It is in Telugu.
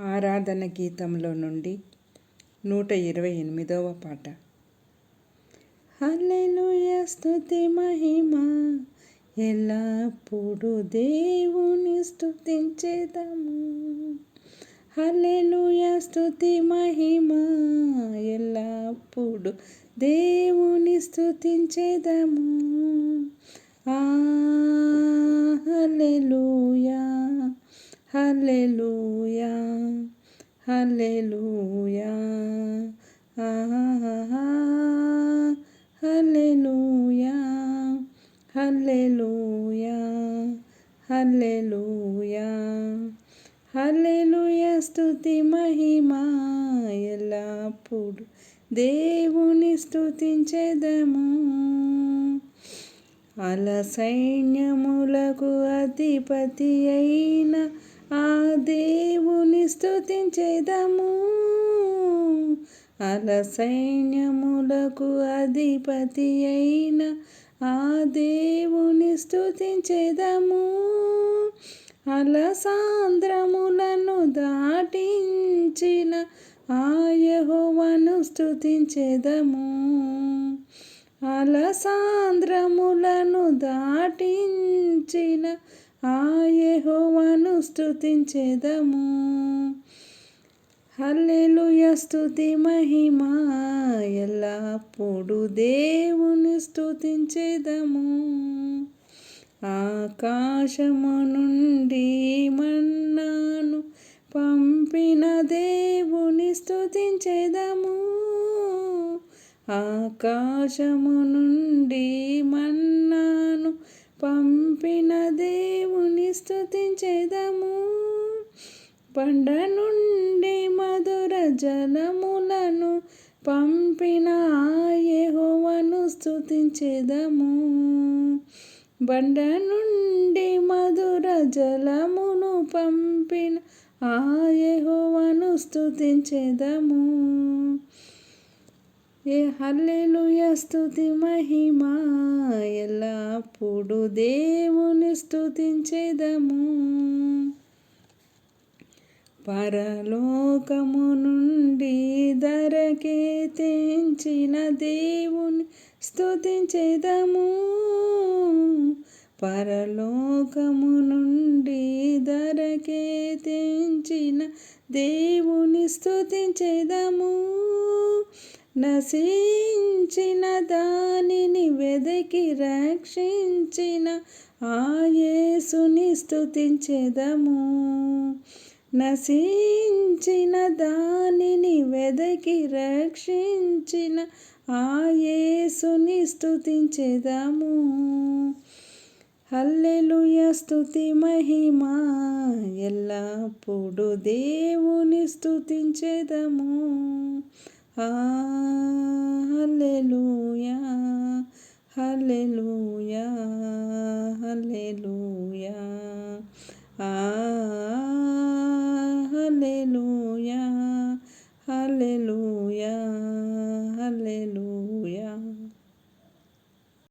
ఆరాధన గీతంలో నుండి నూట ఇరవై ఎనిమిదవ పాట. హల్లెలూయ స్తుతి మహిమ ఎల్లప్పుడూ దేవుని స్థుతించేదము హల్లెలూయ స్తుతి మహిమ ఎల్లప్పుడు దేవుని స్థుతించేదము ఆ హల్లెలూయా. హల్లెలూయా హల్లెలూయా హల్లెలూయా హల్లెలూయా హల్లెలూయా హల్లెలూయా స్తుతి మహిమా ఎల్లప్పుడు దేవుని స్తుతించెదము. అల సైన్యములకు అధిపతి అయిన ఆ దేవుని స్థుతించేదము అల సైన్యములకు అధిపతి అయిన ఆ దేవుని స్థుతించేదము అలా సాంద్రములను దాటించిన ఆయహోవను స్థుతించేదము అలా సాంద్రములను దాటించిన ఆ యెహోవాను స్థుతించేదము హల్లెలుయ స్థుతి మహిమ ఎల్లప్పుడు దేవుని స్థుతించేదము ఆకాశము నుండి మన్నాను పంపిన దేవుని స్థుతించేదము ఆకాశము నుండి మన్నాను పంపిన దేవుని స్తుతించెదము. బండ నుండి మధుర జలములను పంపిన యెహోవాను స్తుతించెదము. బండ నుండి మధుర జలమును పంపిన ఆ యెహోవాను స్తుతించెదము. ఏ హల్లెలూయ స్థుతి మహిమ అప్పుడు దేవుని స్తుతించెదము. పరలోకము నుండి ధరకే తెంచిన దేవుని స్తుతించెదము. పరలోకము నుండి ధరకే తెంచిన దేవుని స్తుతించెదము. నశించిన దా వెదకి రక్షించిన ఆయేసుని స్థుతించెదము నశించిన దానిని వెదకి రక్షించిన ఆ యేసుని స్తుతించెదము. స్థుతి మహిమా మహిమ. ఎల్లప్పుడు దేవుని Hallelujah, hallelujah. Ah, hallelujah, hallelujah, hallelujah.